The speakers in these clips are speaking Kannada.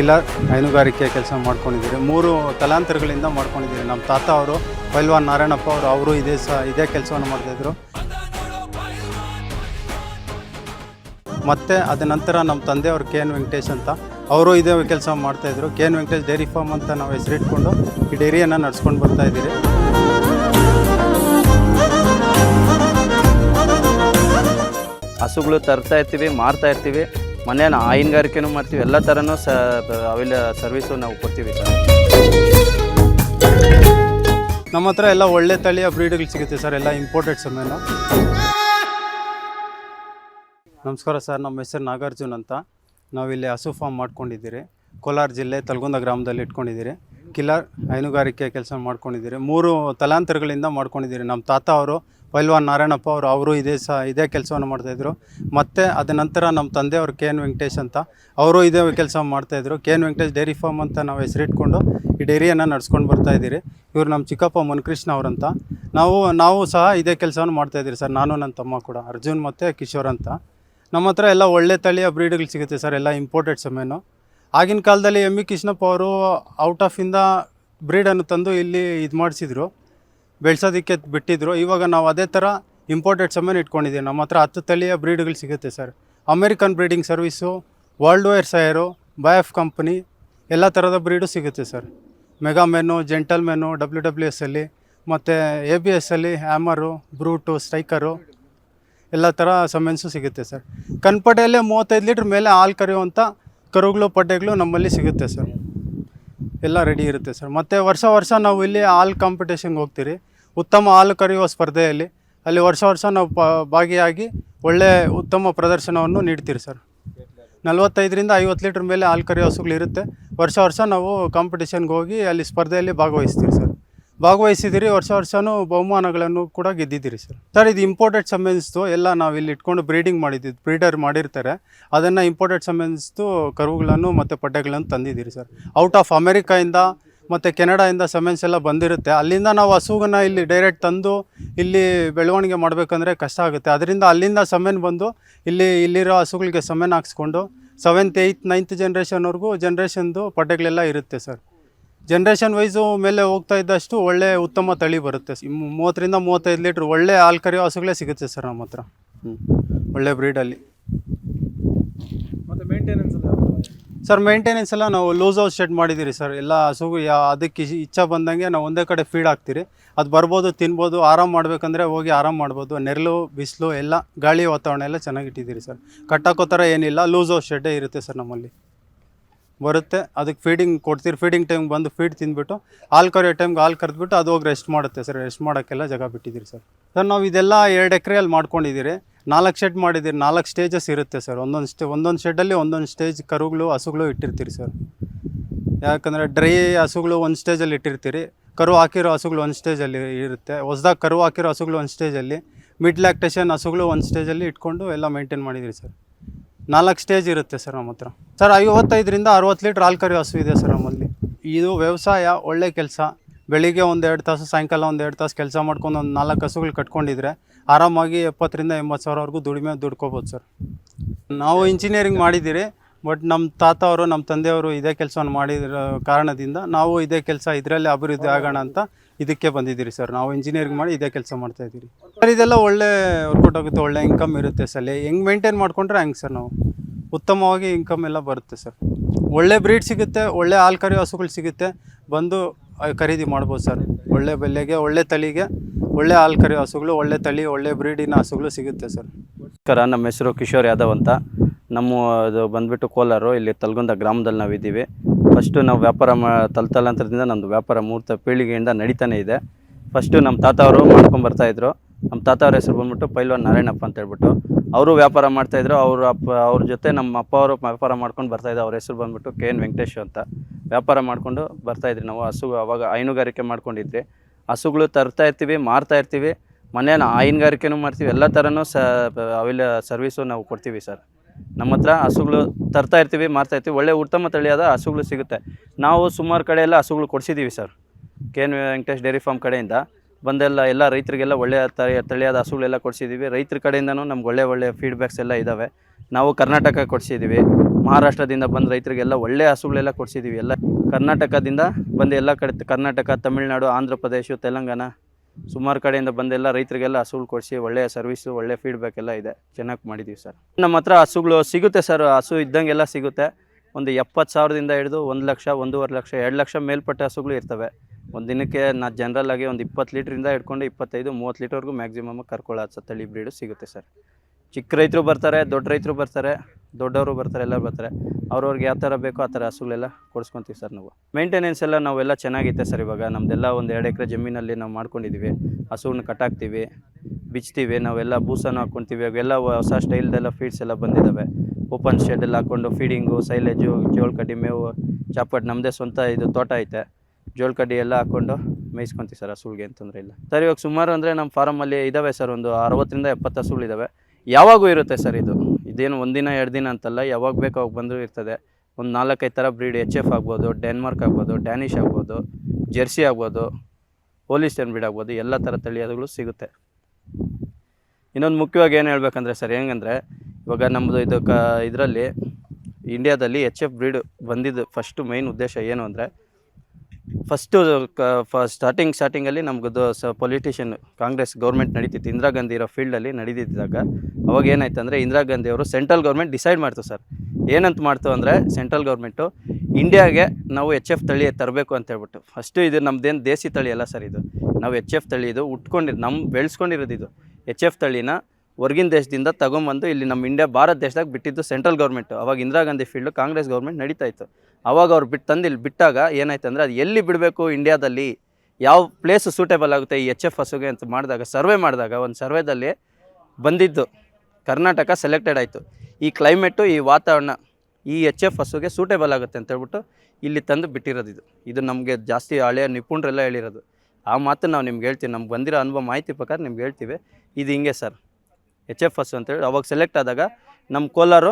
ಕಿಲ್ಲರ್ ಹೈನುಗಾರಿಕೆ ಕೆಲಸ ಮಾಡ್ಕೊಂಡಿದ್ದೀರಿ. ಮೂರು ತಲಾಂತರಗಳಿಂದ ಮಾಡ್ಕೊಂಡಿದ್ದೀರಿ. ನಮ್ಮ ತಾತ ಅವರು, ಪೈಲ್ವಾನ್ ನಾರಾಯಣಪ್ಪ ಅವರು ಅವರು ಇದೇ ಸಹ ಇದೇ ಕೆಲಸವನ್ನು ಮಾಡ್ತಾಯಿದ್ರು ಮತ್ತು ಅದ ನಂತರ ನಮ್ಮ ತಂದೆಯವರು ಕೆ ಎನ್ ವೆಂಕಟೇಶ್ ಅಂತ. ಅವರು ಇದೇ ಕೆಲಸ ಮಾಡ್ತಾಯಿದ್ರು K N Venkatesh dairy farm ಅಂತ ನಾವು ಹೆಸರಿಟ್ಕೊಂಡು ಈ ಡೈರಿಯನ್ನು ನಡ್ಸ್ಕೊಂಡು ಬರ್ತಾ ಇದ್ದೀರಿ. ಹಸುಗಳು ತರ್ತಾ ಇರ್ತೀವಿ, ಮಾರ್ತಾ ಇರ್ತೀವಿ. ಮನೇನ ಆಯಿನ್ಗಾರಿಕೆನೂ ಮಾಡ್ತೀವಿ, ಎಲ್ಲ ಥರನೂ ಸ ಅವೆಲ್ಲ ಸರ್ವಿಸು ನಾವು ಕೊಡ್ತೀವಿ ಸರ್. ನಮ್ಮ ಹತ್ರ ಎಲ್ಲ ಒಳ್ಳೆ ತಳಿಯ ಬ್ರೀಡ್ಗಳು ಸಿಗುತ್ತೆ ಸರ್, ಎಲ್ಲ ಇಂಪೋರ್ಟೆಡ್ ಸಮೇನ ನಮಸ್ಕಾರ ಸರ್, ನಮ್ಮ ಹೆಸರು ನಾಗಾರ್ಜುನ್ ಅಂತ. ನಾವಿಲ್ಲಿ ಹಸು ಫಾರ್ಮ್ ಮಾಡ್ಕೊಂಡಿದ್ದೀರಿ. ಕೋಲಾರ ಜಿಲ್ಲೆ ತಲಗುಂದ ಗ್ರಾಮದಲ್ಲಿ ಇಟ್ಕೊಂಡಿದ್ದೀರಿ. ಕಿಲ್ಲರ್ ಹೈನುಗಾರಿಕೆ ಕೆಲಸ ಮಾಡ್ಕೊಂಡಿದ್ದೀರಿ. ಮೂರು ತಲಾಂತರಗಳಿಂದ ಮಾಡ್ಕೊಂಡಿದ್ದೀರಿ. ನಮ್ಮ ತಾತ ಅವರು, ಪೈಲ್ವಾನ್ ನಾರಾಯಣಪ್ಪ ಅವರು ಅವರು ಇದೇ ಸಹ ಇದೇ ಕೆಲಸವನ್ನು ಮಾಡ್ತಾಯಿದ್ರು ಮತ್ತು ಅದ ನಂತರ ನಮ್ಮ ತಂದೆಯವರು ಕೆ ಎನ್ ವೆಂಕಟೇಶ್ ಅಂತ, ಅವರು ಇದೇ ಕೆಲಸ ಮಾಡ್ತಾಯಿದ್ರು K N Venkatesh dairy farm ಅಂತ ನಾವು ಹೆಸರಿಟ್ಕೊಂಡು ಈ ಡೈರಿಯನ್ನು ನಡ್ಸ್ಕೊಂಡು ಬರ್ತಾ ಇದ್ದೀರಿ. ಇವರು ನಮ್ಮ ಚಿಕ್ಕಪ್ಪ ಮುನ್ಕೃಷ್ಣ ಅವರಂತ. ನಾವು ನಾವು ಸಹ ಇದೇ ಕೆಲಸವನ್ನು ಮಾಡ್ತಾಯಿದ್ದೀರಿ ಸರ್. ನಾನು, ನನ್ನ ತಮ್ಮ ಕೂಡ, ಅರ್ಜುನ್ ಮತ್ತು ಕಿಶೋರ್ ಅಂತ. ನಮ್ಮ ಹತ್ರ ಎಲ್ಲ ಒಳ್ಳೆ ತಳಿಯ ಬ್ರೀಡ್ಗಳು ಸಿಗುತ್ತೆ ಸರ್. ಎಲ್ಲ ಇಂಪೋರ್ಟೆಡ್ ಸಮೇನು ಆಗಿನ ಕಾಲದಲ್ಲಿ ಎಂ ಇ ಕೃಷ್ಣಪ್ಪ ಅವರು ಔಟ್ ಆಫ್ ಇಂದ ಬ್ರೀಡನ್ನು ತಂದು ಇಲ್ಲಿ ಇದು ಮಾಡಿಸಿದ್ರು. ಬೆಳೆಸೋದಕ್ಕೆ ಬಿಟ್ಟಿದ್ರು. ಇವಾಗ ನಾವು ಅದೇ ಥರ ಇಂಪೋರ್ಟೆಡ್ ಸಮೇನ ಇಟ್ಕೊಂಡಿದ್ದೀವಿ. ನಮ್ಮ ಹತ್ರ ಹತ್ತು ತಳಿಯ ಬ್ರೀಡ್ಗಳು ಸಿಗುತ್ತೆ sir. American breeding service world wide sire BAIF company ಎಲ್ಲ ಥರದ ಬ್ರೀಡು ಸಿಗುತ್ತೆ sir. Mega man gentleman W W S ಅಲ್ಲಿ, ಮತ್ತು ಎ ಬಿ ಎಸ್ ಅಲ್ಲಿ ಹ್ಯಾಮರು ಬ್ರೂಟು ಸ್ಟ್ರೈಕರು ಎಲ್ಲ ಥರ ಸಮೆನ್ಸು ಸಿಗುತ್ತೆ ಸರ್. ಕನ್ಪಟೆಯಲ್ಲೇ ಮೂವತ್ತೈದು ಲೀಟ್ರ್ ಮೇಲೆ ಹಾಲು ಕರೆಯುವಂಥ ಕರುಗಳು ಪಟ್ಟೆಗಳು ನಮ್ಮಲ್ಲಿ ಸಿಗುತ್ತೆ ಸರ್. ಎಲ್ಲ ರೆಡಿ ಇರುತ್ತೆ ಸರ್. ಮತ್ತು ವರ್ಷ ವರ್ಷ ನಾವು ಇಲ್ಲಿ ಹಾಲು ಕಾಂಪಿಟೇಷನ್ಗೆ ಹೋಗ್ತೀರಿ. ಉತ್ತಮ ಹಾಲು ಕರೆಯುವ ಸ್ಪರ್ಧೆಯಲ್ಲಿ ಅಲ್ಲಿ ವರ್ಷ ವರ್ಷ ನಾವು ಪ, ಭಾಗಿಯಾಗಿ ಒಳ್ಳೆಯ ಉತ್ತಮ ಪ್ರದರ್ಶನವನ್ನು ನೀಡ್ತೀರಿ ಸರ್. ನಲವತ್ತೈದರಿಂದ ಐವತ್ತು ಲೀಟ್ರ್ ಮೇಲೆ ಹಾಲು ಕರೆಯೋ ಹಸುಗಳು ಇರುತ್ತೆ ವರ್ಷ ವರ್ಷ ನಾವು ಕಾಂಪಿಟೇಷನ್ಗೆ ಹೋಗಿ ಅಲ್ಲಿ ಸ್ಪರ್ಧೆಯಲ್ಲಿ ಭಾಗವಹಿಸ್ತೀರಿ ಸರ್. ಭಾಗವಹಿಸಿದಿರಿ, ವರ್ಷ ವರ್ಷವೂ ಬಹುಮಾನಗಳನ್ನು ಕೂಡ ಗೆದ್ದಿದ್ದೀರಿ ಸರ್. ಸರ್, ಇದು ಇಂಪೋರ್ಟೆಡ್ ಸಮ್ಮೆನ್ಸ್ದು ಎಲ್ಲ ನಾವು ಇಲ್ಲಿ ಇಟ್ಕೊಂಡು ಬ್ರೀಡಿಂಗ್ ಮಾಡಿದ್ದು ಬ್ರೀಡರ್ ಮಾಡಿರ್ತಾರೆ. ಅದನ್ನು ಇಂಪೋರ್ಟೆಡ್ ಸಮ್ಮೆನ್ಸ್ದು ಕರುಗಳನ್ನು ಮತ್ತು ಪಡ್ಡೆಗಳನ್ನು ತಂದಿದ್ದೀರಿ ಸರ್. ಔಟ್ ಆಫ್ ಅಮೆರಿಕಾಯಿಂದ ಮತ್ತು ಕೆನಡಾಯಿಂದ ಸಮೆನ್ಸ್ ಎಲ್ಲ ಬಂದಿರುತ್ತೆ. ಅಲ್ಲಿಂದ ನಾವು ಹಸುವನ್ನು ಇಲ್ಲಿ ಡೈರೆಕ್ಟ್ ತಂದು ಇಲ್ಲಿ ಬೆಳವಣಿಗೆ ಮಾಡಬೇಕಂದ್ರೆ ಕಷ್ಟ ಆಗುತ್ತೆ. ಅದರಿಂದ ಅಲ್ಲಿಂದ ಸಮೆನ್ ಬಂದು ಇಲ್ಲಿ, ಇಲ್ಲಿರೋ ಹಸುಗಳಿಗೆ ಸಮೆನ್ ಹಾಕ್ಸ್ಕೊಂಡು ಸೆವೆಂತ್ ಏಯ್ತ್ ನೈನ್ತ್ ಜನ್ರೇಷನ್ವರೆಗೂ ಜನ್ರೇಷನ್ದು ಪಡ್ಡೆಗಳೆಲ್ಲ ಇರುತ್ತೆ ಸರ್. ಜನ್ರೇಷನ್ ವೈಸು ಮೇಲೆ ಹೋಗ್ತಾ ಇದ್ದಷ್ಟು ಒಳ್ಳೆ ಉತ್ತಮ ತಳಿ ಬರುತ್ತೆ. ಮೂವತ್ತರಿಂದ ಮೂವತ್ತೈದು ಲೀಟ್ರ್ ಒಳ್ಳೆ ಹಾಲು ಕರೆಯೋ ಹಸುಗಳೇ ಸಿಗುತ್ತೆ ಸರ್ ನಮ್ಮ ಹತ್ರ. ಹ್ಞೂ ಒಳ್ಳೆ ಬ್ರೀಡಲ್ಲಿ ಮತ್ತು ಮೇಂಟೆನೆನ್ಸ್ ಸರ್ ಮೇಂಟೆನೆನ್ಸ್ ಎಲ್ಲ ನಾವು ಲೂಸ್ ಹೌಸ್ ಶೆಡ್ ಮಾಡಿದ್ದೀರಿ ಸರ್. ಎಲ್ಲ ಹಸುಗು ಯಾ ಅದಕ್ಕೆ ಇಚ್ಛೆ ಬಂದಂಗೆ ನಾವು ಒಂದೇ ಕಡೆ ಫೀಡ್ ಹಾಕ್ತೀರಿ. ಅದು ಬರ್ಬೋದು ತಿನ್ಬೋದು ಆರಾಮ್ ಮಾಡಬೇಕಂದ್ರೆ ಹೋಗಿ ಆರಾಮ್ ಮಾಡ್ಬೋದು. ನೆರಳು ಬಿಸಿಲು ಎಲ್ಲ ಗಾಳಿ ವಾತಾವರಣ ಎಲ್ಲ ಚೆನ್ನಾಗಿಟ್ಟಿದ್ದೀರಿ ಸರ್. ಕಟ್ಟಾಕೋ ಥರ ಏನಿಲ್ಲ ಲೂಸ್ ಹೌಸ್ ಶೆಡ್ಡೇ ಇರುತ್ತೆ ಸರ್ ನಮ್ಮಲ್ಲಿ. ಬರುತ್ತೆ. ಅದಕ್ಕೆ ಫೀಡಿಂಗ್ ಕೊಡ್ತೀರಿ. ಫೀಡಿಂಗ್ ಟೈಮ್ ಬಂದು ಫೀಡ್ ತಿಂದ್ಬಿಟ್ಟು, ಹಾಲು ಕರೆಯೋ ಟೈಮ್ಗೆ ಹಾಲು ಕರೆದ್ಬಿಟ್ಟು ಅದು ಹೋಗಿ ರೆಸ್ಟ್ ಮಾಡುತ್ತೆ ಸರ್. ರೆಸ್ಟ್ ಮಾಡೋಕ್ಕೆಲ್ಲ ಜಾಗ ಬಿಟ್ಟಿದ್ದೀರಿ ಸರ್. ಸರ್, ನಾವು ಇದೆಲ್ಲ ಎರಡು ಎಕರೆಯಲ್ಲಿ ಮಾಡ್ಕೊಂಡಿದ್ದೀರಿ. ನಾಲ್ಕು ಶೆಡ್ ಮಾಡಿದ್ದೀರಿ. ನಾಲ್ಕು ಸ್ಟೇಜಸ್ ಇರುತ್ತೆ ಸರ್. ಒಂದೊಂದು ಸ್ಟೇ ಒಂದೊಂದು ಶೆಡ್ಡಲ್ಲಿ ಒಂದೊಂದು ಸ್ಟೇಜ್ ಕರುಗಳು, ಹಸುಗಳು ಇಟ್ಟಿರ್ತೀರಿ ಸರ್. ಯಾಕಂದರೆ ಡ್ರೈ ಹಸುಗಳು ಒಂದು ಸ್ಟೇಜಲ್ಲಿ ಇಟ್ಟಿರ್ತೀರಿ. ಕರು ಹಾಕಿರೋ ಹಸುಗಳು ಒಂದು ಸ್ಟೇಜಲ್ಲಿ ಇರುತ್ತೆ. ಹೊಸ್ದಾಗಿ ಕರು ಹಾಕಿರೋ ಹಸುಗಳು ಒಂದು ಸ್ಟೇಜಲ್ಲಿ ಮಿಡ್ ಲ್ಯಾಕ್ಟೇಷನ್ ಹಸುಗಳು ಒಂದು ಸ್ಟೇಜಲ್ಲಿ ಇಟ್ಕೊಂಡು ಎಲ್ಲ ಮೇಂಟೈನ್ ಮಾಡಿದ್ದೀರಿ ಸರ್. ನಾಲ್ಕು ಸ್ಟೇಜ್ ಇರುತ್ತೆ ಸರ್ ನಮ್ಮ ಹತ್ರ. ಸರ್, ಐವತ್ತೈದರಿಂದ ಅರವತ್ತು ಲೀಟ್ರ್ ಹಾಲು ಕರೆಯೋ ಹಸು ಇದೆ ಸರ್ ನಮ್ಮಲ್ಲಿ. ಇದು ವ್ಯವಸಾಯ, ಒಳ್ಳೆ ಕೆಲಸ. ಬೆಳಿಗ್ಗೆ ಒಂದು ಎರಡು ತಾಸು, ಸಾಯಂಕಾಲ ಒಂದು ಎರಡು ತಾಸು ಕೆಲಸ ಮಾಡ್ಕೊಂಡು ಒಂದು ನಾಲ್ಕು ಹಸುಗಳು ಕಟ್ಕೊಂಡಿದ್ರೆ ಆರಾಮಾಗಿ ಎಪ್ಪತ್ತರಿಂದ ಎಂಬತ್ತು ಸಾವಿರವರೆಗೂ ದುಡಿಮೆ ದುಡ್ಕೋಬೋದು ಸರ್. ನಾವು ಇಂಜಿನಿಯರಿಂಗ್ ಮಾಡಿದ್ದೀರಿ ಬಟ್ ನಮ್ಮ ತಾತ ಅವರು ನಮ್ಮ ತಂದೆಯವರು ಇದೇ ಕೆಲಸವನ್ನು ಮಾಡಿರೋ ಕಾರಣದಿಂದ ನಾವು ಇದೇ ಕೆಲಸ ಇದರಲ್ಲಿ ಅಭಿವೃದ್ಧಿ ಆಗೋಣ ಅಂತ ಇದಕ್ಕೆ ಬಂದಿದ್ದೀರಿ ಸರ್. ನಾವು ಇಂಜಿನಿಯರಿಂಗ್ ಮಾಡಿ ಇದೇ ಕೆಲಸ ಮಾಡ್ತಾ ಇದ್ದೀರಿ. ಸರ್, ಇದೆಲ್ಲ ಒಳ್ಳೆ ವರ್ಕೌಟ್ ಆಗುತ್ತೆ, ಒಳ್ಳೆ ಇನ್ಕಮ್ ಇರುತ್ತೆ ಸರ್. ಹೆಂಗೆ ಮೇಂಟೈನ್ ಮಾಡ್ಕೊಂಡ್ರೆ ಹೆಂಗೆ ಸರ್ ನಾವು. ಉತ್ತಮವಾಗಿ ಇನ್ಕಮ್ ಎಲ್ಲ ಬರುತ್ತೆ ಸರ್. ಒಳ್ಳೆ ಬ್ರೀಡ್ ಸಿಗುತ್ತೆ, ಒಳ್ಳೆ ಹಾಲು ಹಸುಗಳು ಸಿಗುತ್ತೆ. ಬಂದು ಖರೀದಿ ಮಾಡ್ಬೋದು ಸರ್. ಒಳ್ಳೆ ಬೆಲೆಗೆ, ಒಳ್ಳೆ ತಳಿಗೆ, ಒಳ್ಳೆ ಹಾಲು ಹಸುಗಳು, ಒಳ್ಳೆ ತಳಿ, ಒಳ್ಳೆ ಬ್ರೀಡಿನ ಹಸುಗಳು ಸಿಗುತ್ತೆ ಸರ್. ನಮಸ್ಕಾರ, ನಮ್ಮ ಹೆಸರು ಕಿಶೋರ್ ಯಾದವ್ ಅಂತ. ನಮ್ಮ ಬಂದ್ಬಿಟ್ಟು ಕೋಲಾರು, ಇಲ್ಲಿ ತಲ್ಗುಂದ ಗ್ರಾಮದಲ್ಲಿ ನಾವಿದ್ದೀವಿ. ಫಸ್ಟು ನಾವು ವ್ಯಾಪಾರ ಮಾ ತಲತಲಾಂತರದಿಂದ ನಮ್ಮದು ವ್ಯಾಪಾರ ಮೂರ್ತ ಪೀಳಿಗೆಯಿಂದ ನಡೀತಾನೆ ಇದೆ. ಫಸ್ಟು ನಮ್ಮ ತಾತ ಅವರು ಮಾಡ್ಕೊಂಡು ಬರ್ತಾಯಿದ್ರು ನಮ್ಮ ತಾತ ಅವ್ರ ಹೆಸರು ಬಂದ್ಬಿಟ್ಟು ಪೈಲ್ವಾನ್ ನಾರಾಯಣಪ್ಪ ಅಂತ ಹೇಳ್ಬಿಟ್ಟು. ಅವರು ವ್ಯಾಪಾರ ಮಾಡ್ತಾಯಿದ್ರು ಅವರು ಅಪ್ಪ, ಅವ್ರ ಜೊತೆ ನಮ್ಮ ಅಪ್ಪ ಅವರು ವ್ಯಾಪಾರ ಮಾಡ್ಕೊಂಡು ಬರ್ತಾಯಿದ್ರು ಅವ್ರ ಹೆಸರು ಬಂದ್ಬಿಟ್ಟು ಕೆ ಎನ್ ವೆಂಕಟೇಶ್ ಅಂತ. ವ್ಯಾಪಾರ ಮಾಡಿಕೊಂಡು ಬರ್ತಾಯಿದ್ರಿ ನಾವು ಹಸು ಅವಾಗ ಹೈನುಗಾರಿಕೆ ಮಾಡ್ಕೊಂಡಿದ್ವಿ ಹಸುಗಳು ತರ್ತಾ ಇರ್ತೀವಿ, ಮಾರ್ತಾ ಇರ್ತೀವಿ. ಮನೇನ ಹೈನುಗಾರಿಕೆನೂ ಮಾಡ್ತೀವಿ. ಎಲ್ಲ ಥರನೂ ಸ ಅವೆಲ್ಲ ಸರ್ವಿಸು ನಾವು ಕೊಡ್ತೀವಿ ಸರ್. ನಮ್ಮ ಹತ್ರ ಹಸುಗಳು ತರ್ತಾ ಇರ್ತೀವಿ, ಮಾರ್ತಾ ಇರ್ತೀವಿ. ಒಳ್ಳೆ ಉತ್ತಮ ತಳಿಯಾದ ಹಸುಗಳು ಸಿಗುತ್ತೆ. ನಾವು ಸುಮಾರು ಕಡೆ ಎಲ್ಲ ಹಸುಗಳು ಕೊಡಿಸಿದ್ದೀವಿ sir. K N Venkatesh dairy farm ಕಡೆಯಿಂದ ಬಂದೆಲ್ಲ ಎಲ್ಲ ರೈತರಿಗೆಲ್ಲ ಒಳ್ಳೆಯ ತಳಿಯ ತಳಿಯಾದ ಹಸುಗಳೆಲ್ಲ ಕೊಡಿಸಿದ್ದೀವಿ ರೈತರ ಕಡೆಯಿಂದನೂ ನಮ್ಗೆ ಒಳ್ಳೆ ಒಳ್ಳೆ ಫೀಡ್ಬ್ಯಾಕ್ಸ್ ಎಲ್ಲ ಇದ್ದಾವೆ ನಾವು ಕರ್ನಾಟಕ ಕೊಡಿಸಿದ್ದೀವಿ ಮಹಾರಾಷ್ಟ್ರದಿಂದ ಬಂದ ರೈತರಿಗೆಲ್ಲ ಒಳ್ಳೆಯ ಹಸುಗಳೆಲ್ಲ ಕೊಡಿಸಿದ್ದೀವಿ ಎಲ್ಲ. ಕರ್ನಾಟಕದಿಂದ ಬಂದು ಎಲ್ಲ ಕಡೆ, ಕರ್ನಾಟಕ, ತಮಿಳುನಾಡು, ಆಂಧ್ರ ಪ್ರದೇಶ, ತೆಲಂಗಾಣ ಸುಮಾರು ಕಡೆಯಿಂದ ಬಂದೆಲ್ಲ ರೈತರಿಗೆಲ್ಲ ಹಸುಗಳು ಕೊಡಿಸಿ ಒಳ್ಳೆಯ ಸರ್ವಿಸು ಒಳ್ಳೆ ಫೀಡ್ಬ್ಯಾಕ್ ಎಲ್ಲ ಇದೆ. ಚೆನ್ನಾಗಿ ಮಾಡಿದ್ದೀವಿ ಸರ್ ನಮ್ಮ ಹತ್ರ ಹಸುಗಳು ಸಿಗುತ್ತೆ ಸರ್ ಹಸು ಇದ್ದಂಗೆಲ್ಲ ಸಿಗುತ್ತೆ. ಒಂದು ಎಪ್ಪತ್ತು ಸಾವಿರದಿಂದ ಹಿಡಿದು ಒಂದು ಲಕ್ಷ, ಒಂದೂವರೆ ಲಕ್ಷ, ಎರಡು ಲಕ್ಷ ಮೇಲ್ಪಟ್ಟ ಹಸುಗಳು ಇರ್ತವೆ. ಒಂದು ದಿನಕ್ಕೆ ನಾ ಜನರಲ್ ಆಗಿ ಒಂದು ಇಪ್ಪತ್ತು ಲೀಟ್ರಿಂದ ಹಿಡ್ಕೊಂಡು ಇಪ್ಪತ್ತೈದು, ಮೂವತ್ತು ಲೀಟರ್ವರೆಗೂ ಮ್ಯಾಕ್ಸಿಮಮ್ ಕರ್ಕೊಳ್ಳೋ ತಳಿ ಬ್ರೀಡು ಸಿಗುತ್ತೆ ಸರ್ ಚಿಕ್ಕ ರೈತರು ಬರ್ತಾರೆ, ದೊಡ್ಡ ರೈತರು ಬರ್ತಾರೆ. ದೊಡ್ಡವರು ಬರ್ತಾರೆ ಎಲ್ಲ ಬರ್ತಾರೆ. ಅವ್ರವ್ರಿಗೆ ಯಾವ ಥರ ಬೇಕೋ ಆ ಥರ ಹಸುಗಳೆಲ್ಲ ಕೊಡಿಸ್ಕೊತೀವಿ ಸರ್ ನಾವು. ಮೇಂಟೆನೆನ್ಸ್ ಎಲ್ಲ ನಾವೆಲ್ಲ ಚೆನ್ನಾಗಿತ್ತೆ ಸರ್ ಇವಾಗ. ನಮ್ಮದೆಲ್ಲ ಒಂದು ಎರಡು ಎಕರೆ ಜಮೀನಲ್ಲಿ ನಾವು ಮಾಡ್ಕೊಂಡಿದ್ದೀವಿ ಹಸುವನ್ನು ಕಟ್ಟಾಕ್ತೀವಿ, ಬಿಚ್ತೀವಿ, ನಾವೆಲ್ಲ ಬೂಸನ ಹಾಕ್ಕೊತೀವಿ. ಅವೆಲ್ಲ ಹೊಸ ಸ್ಟೈಲ್ದೆಲ್ಲ ಫೀಡ್ಸ್ ಎಲ್ಲ ಬಂದಿದ್ದಾವೆ ಓಪನ್ ಶೆಡ್ ಎಲ್ಲ ಹಾಕ್ಕೊಂಡು ಫೀಡಿಂಗು ಸೈಲೇಜು ಜೋಳ ಕಡ್ಡಿ ಮೇವು ಚಾಪಟ್ ನಮ್ಮದೇ ಸ್ವಂತ ಇದು ತೋಟ ಐತೆ. ಜೋಳ ಕಡ್ಡಿ ಎಲ್ಲ ಹಾಕ್ಕೊಂಡು ಮೇಯಿಸ್ಕೊತೀವಿ ಸರ್ ಹಸುಗಳಿಗೆ ಅಂತಂದರೆ ಇಲ್ಲ. ಸರ್ ಇವಾಗ ಸುಮಾರು ಅಂದರೆ ನಮ್ಮ ಫಾರಮಲ್ಲಿ ಇದ್ದಾವೆ ಸರ್ ಒಂದು ಅರವತ್ತರಿಂದ ಎಪ್ಪತ್ತು ಹಸುಗಳಿದ್ದಾವೆ ಯಾವಾಗೂ ಇರುತ್ತೆ ಸರ್ ಇದು. ಇದೇನು ಒಂದಿನ ಎರಡು ದಿನ ಅಂತಲ್ಲ, ಯಾವಾಗ ಬೇಕು ಅವಾಗ ಬಂದರೂ ಇರ್ತದೆ. ಒಂದು ನಾಲ್ಕೈದು ಥರ ಬ್ರೀಡ್ ಎಚ್ ಎಫ್ ಆಗ್ಬೋದು ಡೆನ್ಮಾರ್ಕ್ ಆಗ್ಬೋದು ಡ್ಯಾನಿಷ್ ಆಗ್ಬೋದು ಜೆರ್ಸಿ ಆಗ್ಬೋದು ಹೋಲಿಸ್ಟನ್ ಬ್ರೀಡ್ ಆಗ್ಬೋದು, ಎಲ್ಲ ಥರ ತಳಿಯಾದಗಳು ಸಿಗುತ್ತೆ. ಇನ್ನೊಂದು ಮುಖ್ಯವಾಗಿ ಏನು ಹೇಳ್ಬೇಕಂದ್ರೆ ಸರ್, ಹೆಂಗಂದರೆ ಇವಾಗ ನಮ್ಮದು ಇದು ಕ ಇದರಲ್ಲಿ ಇಂಡಿಯಾದಲ್ಲಿ ಎಚ್ ಎಫ್ ಬ್ರೀಡ್ ಬಂದಿದ್ದು ಫಸ್ಟು ಮೈನ್ ಉದ್ದೇಶ ಏನು ಅಂದರೆ ಫಸ್ಟು ಫ ಸ್ಟಾರ್ಟಿಂಗ್ ಸ್ಟಾರ್ಟಿಂಗಲ್ಲಿ ನಮ್ಗದು ಸ ಪೊಲಿಟಿಷಿಯನ್ ಕಾಂಗ್ರೆಸ್ ಗೌರ್ಮೆಂಟ್ ನಡೀತಿತ್ತು. ಇಂದಿರಾ ಗಾಂಧಿ ಇರೋ ಫೀಲ್ಡಲ್ಲಿ ನಡೀತಿದ್ದಾಗ ಅವಾಗ ಏನಾಯ್ತು ಅಂದರೆ ಇಂದಿರಾ ಗಾಂಧಿ ಅವರು ಸೆಂಟ್ರಲ್ ಗೌರ್ಮೆಂಟ್ ಡಿಸೈಡ್ ಮಾಡ್ತು ಸರ್. ಏನಂತ ಮಾಡ್ತು ಅಂದರೆ ಸೆಂಟ್ರಲ್ ಗೌರ್ಮೆಂಟು ಇಂಡಿಯಾಗೆ ನಾವು ಎಚ್ ಎಫ್ ತಳಿ ತರಬೇಕು ಅಂತ ಹೇಳ್ಬಿಟ್ಟು. ಫಸ್ಟು ಇದು ನಮ್ಮದೇನು ದೇಸಿ ತಳಿ ಅಲ್ಲ ಸರ್ ಇದು. ನಾವು ಎಚ್ ಎಫ್ ತಳಿ ಇದು ಉಟ್ಕೊಂಡಿರೋ ನಮ್ಮ ಬೆಳೆಸ್ಕೊಂಡಿರೋದು ಇದು. ಎಚ್ ಎಫ್ ತಳಿನ ಹೊರ್ಗಿನ ದೇಶದಿಂದ ತಗೊಂಬಂದು ಇಲ್ಲಿ ನಮ್ಮ ಇಂಡಿಯಾ, ಭಾರತ ದೇಶದಾಗ ಬಿಟ್ಟಿದ್ದು ಸೆಂಟ್ರಲ್ ಗೌರ್ಮೆಂಟು. ಅವಾಗ ಇಂದಿರಾ ಗಾಂಧಿ ಫೀಲ್ಡು ಕಾಂಗ್ರೆಸ್ ಗೌರ್ಮೆಂಟ್ ನಡೀತಾ ಇತ್ತು. ಅವಾಗ ಅವ್ರು ಬಿಟ್ಟು ತಂದು ಇಲ್ಲಿ ಬಿಟ್ಟಾಗ ಏನಾಯ್ತು ಅಂದರೆ ಅದು ಎಲ್ಲಿ ಬಿಡಬೇಕು ಇಂಡಿಯಾದಲ್ಲಿ, ಯಾವ ಪ್ಲೇಸ್ ಸೂಟೇಬಲ್ ಆಗುತ್ತೆ ಈ ಎಚ್ ಎಫ್ ಹಸುಗೆ ಅಂತ ಮಾಡಿದಾಗ ಸರ್ವೆ ಮಾಡಿದಾಗ, ಒಂದು ಸರ್ವೆದಲ್ಲಿ ಬಂದಿದ್ದು, ಕರ್ನಾಟಕ ಸೆಲೆಕ್ಟೆಡ್ ಆಯಿತು. ಈ ಕ್ಲೈಮೇಟು ಈ ವಾತಾವರಣ, ಈ ಎಚ್ ಎಫ್ ಹಸುಗೆ ಸೂಟೇಬಲ್ ಆಗುತ್ತೆ ಅಂತ ಹೇಳ್ಬಿಟ್ಟು ಇಲ್ಲಿ ತಂದು ಬಿಟ್ಟಿರೋದು ಇದು. ಇದು ನಮಗೆ ಜಾಸ್ತಿ ಹಳೆಯ ನಿಪುಣರೆಲ್ಲ ಹೇಳಿರೋದು. ಆ ಮಾತು ನಾವು ನಿಮ್ಗೆ ಹೇಳ್ತೀವಿ. ನಮ್ಗೆ ಬಂದಿರೋ ಅನುಭವ ಮಾಹಿತಿ ಪ್ರಕಾರ ನಿಮ್ಗೆ ಹೇಳ್ತೀವಿ. ಇದು ಹಿಂಗೆ ಸರ್. ಎಚ್ ಎಫ್ ಎಸ್ ಅಂತೇಳಿ ಅವಾಗ ಸೆಲೆಕ್ಟ್ ಆದಾಗ ನಮ್ಮ ಕೋಲಾರ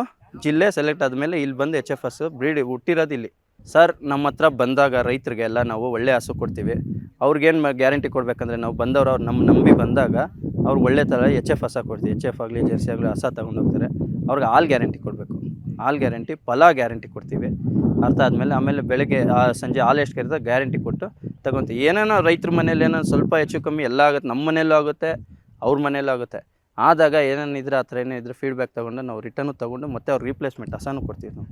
ಜಿಲ್ಲೆ ಸೆಲೆಕ್ಟ್ ಆದಮೇಲೆ ಇಲ್ಲಿ ಬಂದು ಎಚ್ ಎಫ್ ಎಸ್ ಬ್ರೀಡ್ ಹುಟ್ಟಿರೋದು ಇಲ್ಲಿ. ಸರ್ ನಮ್ಮ ಹತ್ರ ಬಂದಾಗ ರೈತರಿಗೆ ಎಲ್ಲ ನಾವು ಒಳ್ಳೆ ಹಸು ಕೊಡ್ತೀವಿ. ಅವ್ರಿಗೇನು ಗ್ಯಾರಂಟಿ ಕೊಡಬೇಕಂದ್ರೆ ನಾವು ಬಂದವರು ಅವ್ರು ನಮ್ಮ ನಂಬಿ ಬಂದಾಗ ಅವ್ರು ಒಳ್ಳೆ ಥರ ಎಚ್ ಎಫ್ ಹಸ ಕೊಡ್ತೀವಿ. ಎಚ್ ಎಫ್ ಆಗಲಿ ಜೆರ್ಸಿ ಆಗಲಿ, ಹಸ ಹೋಗ್ತಾರೆ. ಅವ್ರಿಗೆ ಹಾಲು ಗ್ಯಾರಂಟಿ ಕೊಡಬೇಕು. ಹಾಲು ಗ್ಯಾರಂಟಿ ಫಲ ಗ್ಯಾರಂಟಿ ಕೊಡ್ತೀವಿ. ಅರ್ಥ ಆದಮೇಲೆ ಆಮೇಲೆ ಬೆಳಗ್ಗೆ, ಆ, ಸಂಜೆ ಹಾಲು ಎಷ್ಟು ಕರೀತಾರೆ ಗ್ಯಾರಂಟಿ ಕೊಟ್ಟು ತಗೊತೀವಿ. ಏನೇನೋ ರೈತರ ಮನೇಲಿ ಏನೋ ಸ್ವಲ್ಪ ಹೆಚ್ಚು ಕಮ್ಮಿ ಎಲ್ಲ ಆಗುತ್ತೆ. ನಮ್ಮ ಮನೇಲೂ ಆಗುತ್ತೆ, ಅವ್ರ ಮನೇಲೂ ಆಗುತ್ತೆ. ಆದಾಗ ಏನೇನು ಇದ್ರೆ ಆ ಥರ ಏನೇ ಇದ್ರೆ ಫೀಡ್ಬ್ಯಾಕ್ ತೊಗೊಂಡು ನಾವು ರಿಟರ್ನು ತೊಗೊಂಡು ಮತ್ತೆ ಅವ್ರು ರೀಪ್ಲೇಸ್ಮೆಂಟ್ ಹಸನೂ ಕೊಡ್ತೀವಿ ನಾವು.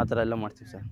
ಆ ಥರ ಎಲ್ಲ ಮಾಡ್ತೀವಿ ಸರ್.